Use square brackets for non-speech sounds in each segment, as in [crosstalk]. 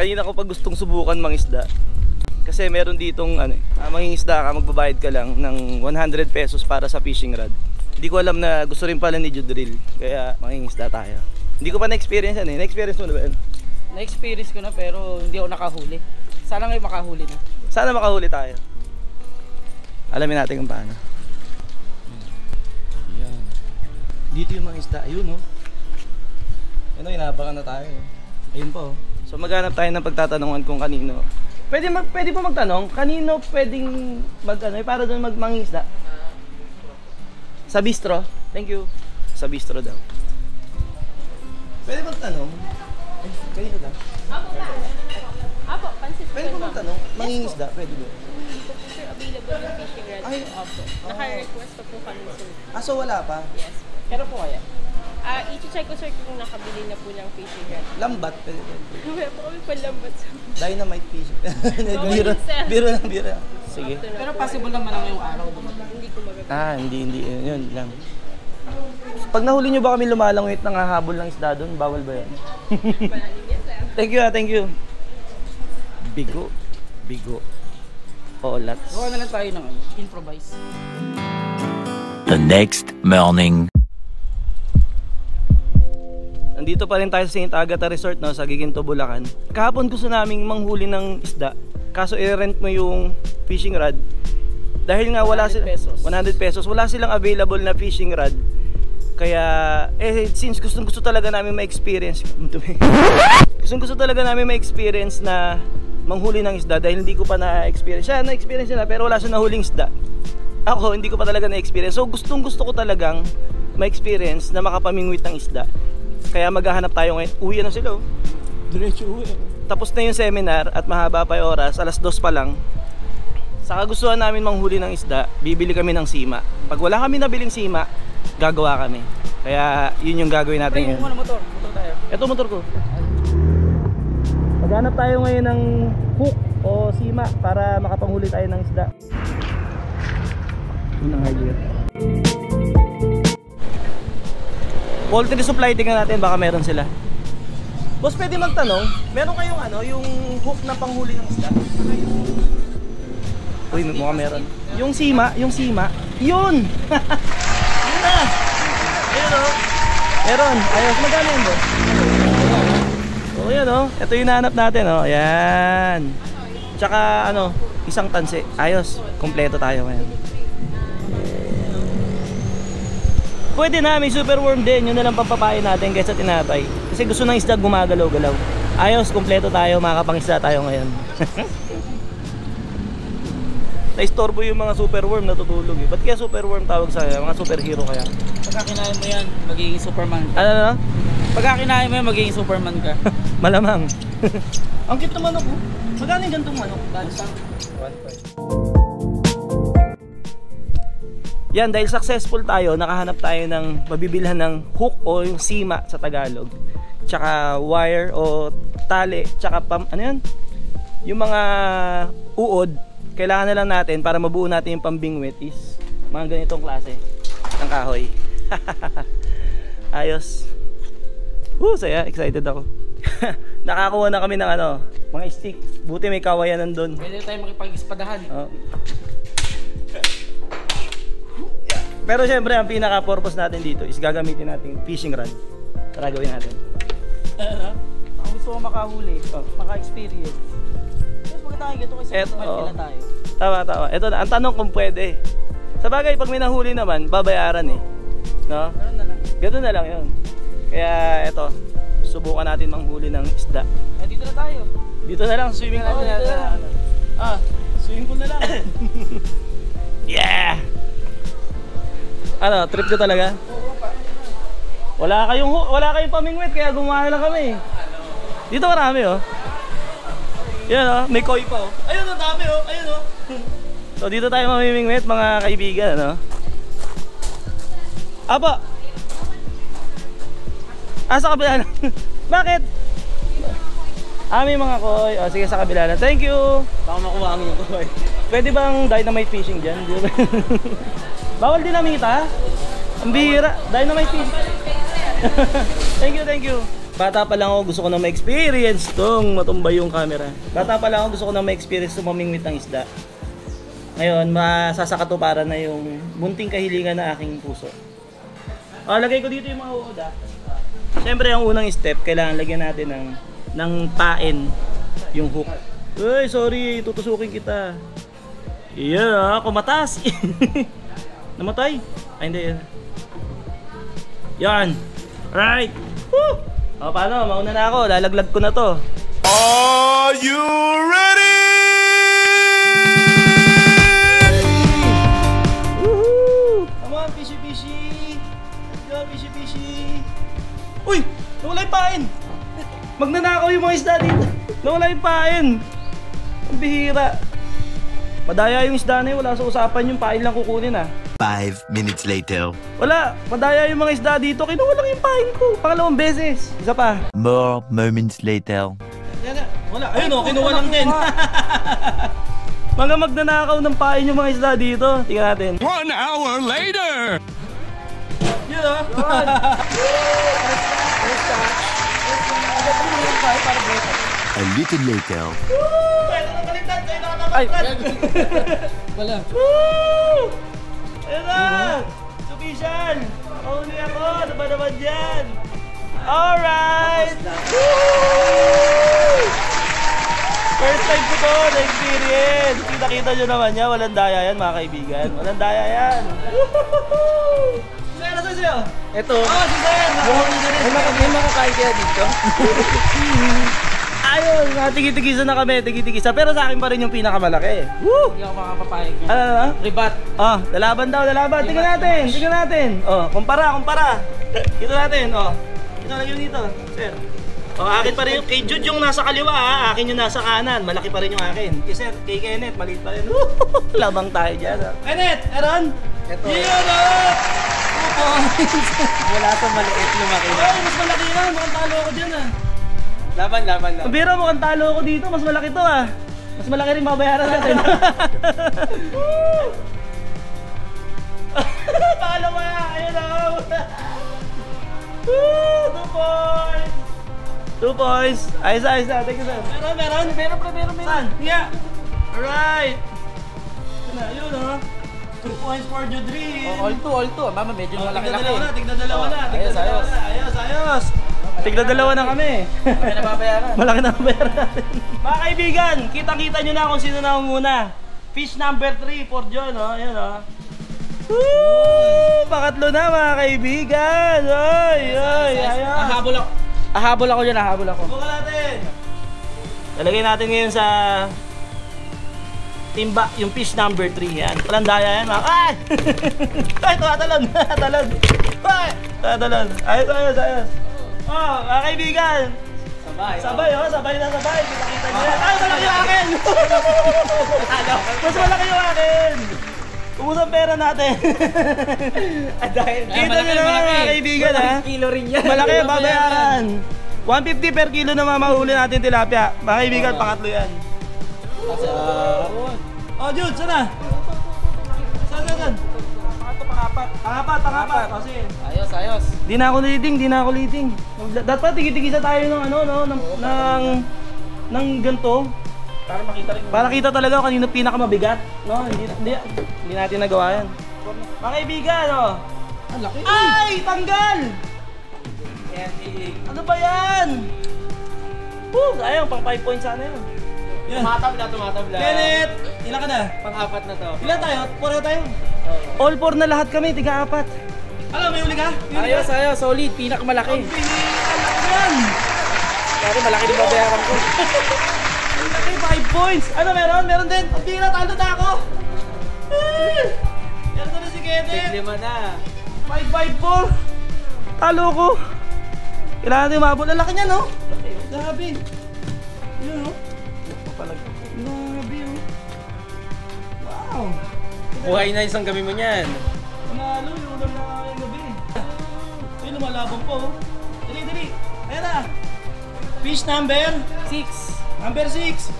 kanina ko pa gustong subukan mangisda. Kasi meron ditong ano, eh, ah, mangingisda ka, magbabayad ka lang ng 100 pesos para sa fishing rod. Hindi ko alam na gusto rin pala ni Judril. Kaya mangingisda tayo. Hindi ko pa na-experience yan eh. Na-experience mo na ba yan? Na-experience ko na pero hindi ako nakahuli. Sana ngayon makahuli na. Sana makahuli tayo. Alamin natin kung paano. Yan. Dito yung mga isda. Ayun oh. Ano, inabakan na tayo. Ayun po. oh. So maghanap tayo ng pagtatanungan kung kanino. Pwede mag pwede po magtanong, kanino pwedeng mag ano, eh, para doon magmangisda? Sa bistro. Thank you. Sa bistro daw. Pwede magtanong. Ay, kanino daw? Apo, pansit Pwede po magtanong. Mangingisda, pwede ba? Sir available yung fishing rod. Ay, Opo. Naka-request pa po kami sir. Ah, so wala pa? Yes. Pero po kaya. Ah, i-check ko sir kung nakabili na po ng fishing rod. Lambat, pwede, pwede. Wala po kami palambat sa Dynamite fish. biro, sir. biro lang, biro. Sige. Ito na Pero po. possible naman ang yung araw dumating. Hindi ko magagawa. Ah, hindi, hindi. Yun, yun lang. Pag nahuli nyo ba kami lumalangwit ng hahabol ng isda doon, bawal ba yan? [laughs] Thank you ah, thank you. Bigo. Bigo. Olats. Gawa na lang tayo ng ano, improvise. The next morning. Nandito pa rin tayo sa St. Agatha Resort no, sa Giginto, Bulacan. Kahapon gusto naming manghuli ng isda. Kaso i-rent mo yung fishing rod. Dahil nga wala 100 sila pesos. 100 pesos. Wala silang available na fishing rod. Kaya eh since gustong gusto talaga namin ma-experience [laughs] gustong gusto talaga namin ma-experience na manghuli ng isda dahil hindi ko pa na-experience. Siya na-experience na pero wala siya nahuling isda. Ako hindi ko pa talaga na-experience. So gustong gusto ko talagang ma-experience na makapamingwit ng isda. Kaya maghahanap tayo ngayon. Uwi na sila oh. Diretso uwi. Tapos na yung seminar at mahaba pa yung oras, alas dos pa lang. Sa kagustuhan namin manghuli ng isda, bibili kami ng sima. Pag wala kami nabiling sima, gagawa kami. Kaya yun yung gagawin natin Pre, ngayon. yung motor. Motor tayo. Ito motor ko. Maghanap tayo ngayon ng hook o sima para makapanghuli tayo ng isda. Yun ang idea. Poultry supply, tingnan natin baka meron sila. Boss, pwede magtanong, meron kayong ano, yung hook na panghuli ng isda? Uy, mukhang meron. Yung sima, yung sima, yun! [laughs] yun na! Ayun o. Meron. Ayos, magkano yun, boss? O, yan o. Ito yung nahanap natin, o. Ayan. Tsaka, ano, isang tansi. Ayos. Kompleto tayo ngayon. Pwede na, may super worm din. Yun na lang pampapain natin kaysa tinapay. Kasi gusto ng isda gumagalaw-galaw. Ayos, kompleto tayo. Makapangisda tayo ngayon. [laughs] Na-istorbo yung mga super worm natutulog eh. Ba't kaya super worm tawag sa mga superhero kaya? Pagka kinain mo yan, magiging superman ka. Ano na? Pagka kinain mo yan, magiging superman ka. [laughs] Malamang. Ang cute ng manok oh. Magkano yung gantong manok? Yan, dahil successful tayo, nakahanap tayo ng mabibilhan ng hook o yung sima sa Tagalog. Tsaka wire o tali, tsaka pam, ano yan? Yung mga uod, kailangan na lang natin para mabuo natin yung pambingwit is mga ganitong klase ng kahoy. [laughs] Ayos. Woo, saya. Excited ako. [laughs] Nakakuha na kami ng ano, mga stick. Buti may kawayanan doon. Pwede tayo makipag-ispadahan. Oh. Pero syempre, ang pinaka-purpose natin dito is gagamitin natin fishing rod. Tara gawin natin. Kung gusto mo makahuli, Oh. maka-experience. Tapos maganda tayo ganito kasi Eto, na tayo. Tama, tama. Ito na, ang tanong kung pwede. Sa bagay, pag may nahuli naman, babayaran eh. No? Meron na lang. Ganun na lang yun. Kaya ito, subukan natin manghuli ng isda. Eh, dito na tayo. Dito na lang, swimming Oo, pool na dito na lang. lang. Ah, swimming pool na lang. [coughs] Yeah! Ano, trip ko talaga? Wala kayong wala kayong pamingwit kaya gumawa lang kami. Dito marami oh. Yan oh, may koi pa oh. Ayun oh, dami oh. Ayun oh. [laughs] So dito tayo mamimingwit mga kaibigan ano. Aba. Ah, sa kabila na. [laughs] Bakit? Ah, may mga koi. O, sige, sa kabila na. Thank you. Baka makuha ang yung koi. Pwede bang dynamite fishing dyan? [laughs] Bawal dinamita? Ang bihira. Dynamite fishing. [laughs] thank you, thank you. Bata pa lang ako, gusto ko na ma-experience tong matumbay yung camera. Bata pa lang ako, gusto ko na ma-experience tong mamingwit ng isda. Ngayon, masasakatuparan na yung munting kahilingan na aking puso. O, lagay ko dito yung mga uod ah. Siyempre, ang unang step, kailangan lagyan natin ng, ng pain yung hook. Uy, sorry, tutusukin kita. Yeah, kumatas. [laughs] Namatay? Ay, hindi. Yan. Yan. Right. Woo! O, paano? Mauna na ako. Lalaglag ko na to. Are you ready? Woohoo! Come on, fishy fishy! Let's go, fishy fishy! Uy! Nawala yung pain! [laughs] Magnanakaw yung mga isda dito. Nawala yung pain. Ang bihira. Madaya yung isda na yun. Wala sa usapan yung pain lang kukunin ah. Five minutes later. Wala. Madaya yung mga isda dito. Kinuha lang yung pain ko. Pangalawang beses. Isa pa. More moments later. Yan na. Wala. Ayun o, kinuha lang din. [laughs] mga magnanakaw ng pain yung mga isda dito. Tingnan natin. One hour later. Yun o. [laughs] A little later. Ay. Wala. [laughs] Woo! Ayun na! Sufficient! Nakahuli ako! Ano ba naman dyan? Alright! First time ko to na-experience! Kita-kita nyo naman yan. Walang daya yan mga kaibigan. Walang daya yan. Sir, nasa sa'yo? Ito. Oh, si maka, may makakain kaya dito? [laughs] Ayun, mga tigi-tigisa na kami, tigi-tigisa. Pero sa akin pa rin yung pinakamalaki. Woo! Hindi ako makapapayag niya. Ano, ano? Ribat. Oh, lalaban daw, lalaban. Tingnan natin, tingnan natin. Oh, kumpara, kumpara. Dito natin, oh. Ito lang yun dito, sir. Oh, akin pa rin yung, kay Jude yung nasa kaliwa ha, akin yung nasa kanan. Malaki pa rin yung akin. Kay sir, kay Kenneth, maliit pa rin. [laughs] Labang tayo dyan. ah. Kenneth, Aaron? Ito. Yun, oh! Wala sa maliit lumaki na. Ay, mas malaki na. Mukhang talo ako dyan ah. Laban, laban, laban. Biro, mukhang talo ako dito. Mas malaki to ah. Mas malaki rin babayaran natin. [laughs] Pangalawa! Ayun na! Woo! Two points! Two points! Ayos na, ayos na. Thank you, sir. Meron, meron. Meron pa, meron, meron. Saan? Yeah. Alright. Yun na, yun oh. Two points for Judrin. Oh, all two, all two. Mama, medyo Oh, malaki tigda laki. dalawa na, tigda dalawa na, tigda ayos, dalawa ayos. na. Ayos, ayos. Tigda dalawa na kami. Kami nababayaran. Malaki na pera [laughs] natin. Mga kaibigan, kitang-kita nyo na kung sino na ang muna. Fish number 3 for John, oh. Ayan, oh. Woo! Pakatlo na mga kaibigan. Oy, oy, ayos. Ahabol ako. Ahabol ako dyan, ahabol ako. Subukan natin. Talagay natin ngayon sa timba, yung fish number 3 yan. Walang daya yan mga. Ay! [laughs] Ay, tumatalon, tumatalon. Ay! Tumatalon. Ayos, ayos, ayos. Oh, mga kaibigan. Sabay. Sabay, oh, sabay na sabay. Kita-kita nyo yan. Ay, malaki yung akin! Mas malaki yung akin! Ubus ang pera natin. [laughs] dahil. Kita nyo naman mga kaibigan, ha? Kilo rin yan. Malaki babayaran. 150 per kilo na mamahuli natin tilapia. Mga kaibigan, pangatlo yan. Oh, Jude, sana? Saan, saan, saan? Pangapat. Pangapat, pangapat. O, sige. Ayos, ayos. Di na ako leading, di na ako leading. Dapat tigi-tigisa tayo ng ano, no, ng, ng, ng ganito. Para makita rin. Para kita talaga kung kanino pinakamabigat. No, hindi, hindi, hindi natin nagawa yan. Mga kaibigan, oh. Ang laki. Ay, tanggal! Ano ba yan? Woo, sayang, pang 5 points sana yun. Yan. Tumatabla, tumatabla. Kenneth, ilan ka na? Pang-apat na to. Ilan tayo? Puro tayo? All four na lahat kami, tiga Ano, may uli ka? Ayos, ayos. Solid. Pinakamalaki. Ang laki yan! Dati malaki din babayaran ko. Ang laki, 5 points! Ano meron? Meron din! Ang bira, talo na ako! Eh! Meron na si Kenneth! Lima na. 554! Talo ko! Kailangan natin umabot. Ang laki niya, no? Grabe. Yun, no? Grabe, oh. Wow! Buhay na isang gabi mo niyan. Panalo, yung ulam na ngayong gabi. Ayun, lumalabang po, oh. Dali, dali. Ayan na. Fish number? Six. Number 6.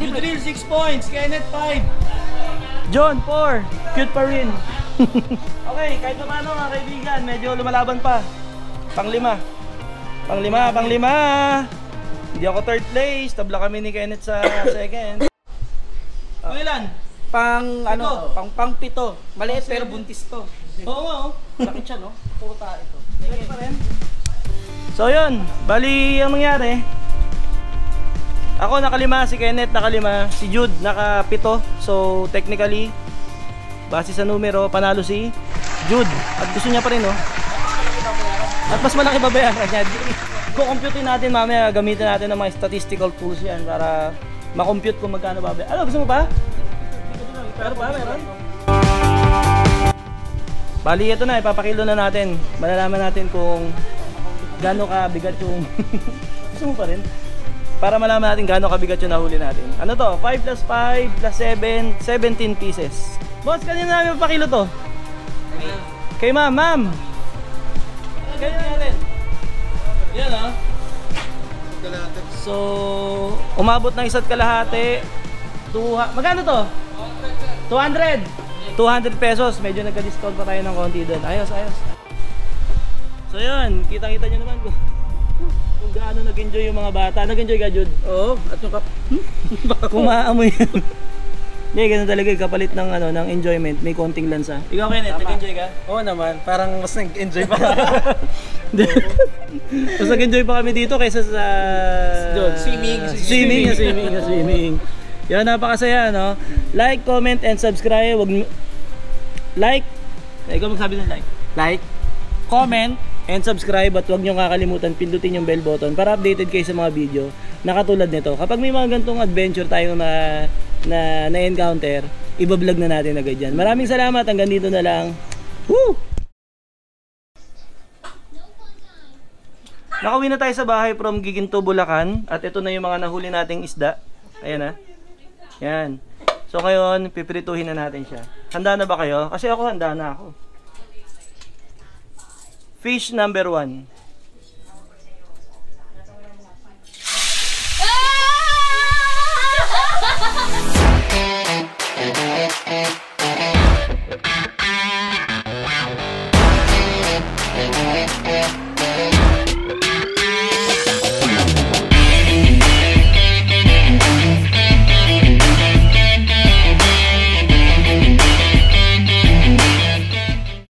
Drill 6 points. Kenneth 5. John 4. Cute pa rin. [laughs] okay, kahit pa paano mga kaibigan, medyo lumalaban pa. Panglima. Panglima, panglima. Hindi ako third place. Tabla kami ni Kenneth sa second. Pang ilan? Pang ano, pang pang pito. Maliit pero buntis to. Oo nga [laughs] oh. Sakit siya no? Puta ito. Pwede pa rin. So yun, bali ang nangyari. Ako nakalima, si Kenneth nakalima, si Jude nakapito. So technically, base sa numero, panalo si Jude. At gusto niya pa rin, no? At mas malaki babayaran niya. Kukompute natin mamaya, gamitin natin ng mga statistical tools yan para makompute kung magkano babayaran. Ano, gusto mo pa? Meron pa, meron? Bali, ito na, ipapakilo na natin. Malalaman natin kung gaano kabigat yung... [laughs] Gusto mo pa rin? Para malaman natin gaano kabigat yung nahuli natin. Ano to? 5 plus 5 plus 7, 17 pieces. Boss, kanina namin papakilo to? Kay ma'am, ma'am! Ganyan natin. Yan ah. So, umabot ng isa't kalahati. Tuha, magkano to? 200! 200 pesos. Medyo nagka-discount pa tayo ng konti doon. Ayos, ayos. So yun, kitang-kita nyo naman kung, kung gaano nag-enjoy yung mga bata. Nag-enjoy ka, Jude? Oo, at yung kap... [laughs] Kung maaamoy yan. [laughs] Hindi, ganun talaga yung kapalit ng, ano, ng enjoyment. May konting lansa. Ikaw, Kenneth, nag-enjoy ka? Oo naman, parang mas nag-enjoy pa. [laughs] Mas nag-enjoy pa kami dito kaysa sa... Doon, swimming. Swimming, swimming, swimming. swimming. Yan, napakasaya, no? Like, comment, and subscribe. Wag Like. Ikaw magsabi ng like. Like, comment, and subscribe. At huwag nyo kakalimutan pindutin yung bell button para updated kayo sa mga video na katulad nito. Kapag may mga gantong adventure tayong na, na, na-encounter, ibablog na natin agad yan. Maraming salamat. Hanggang dito na lang. Woo! Nakauwi na tayo sa bahay from Giginto, Bulacan at ito na yung mga nahuli nating isda. Ayan na. Yan. So ngayon, pipirituhin na natin siya. Handa na ba kayo? Kasi ako handa na ako. Fish number one.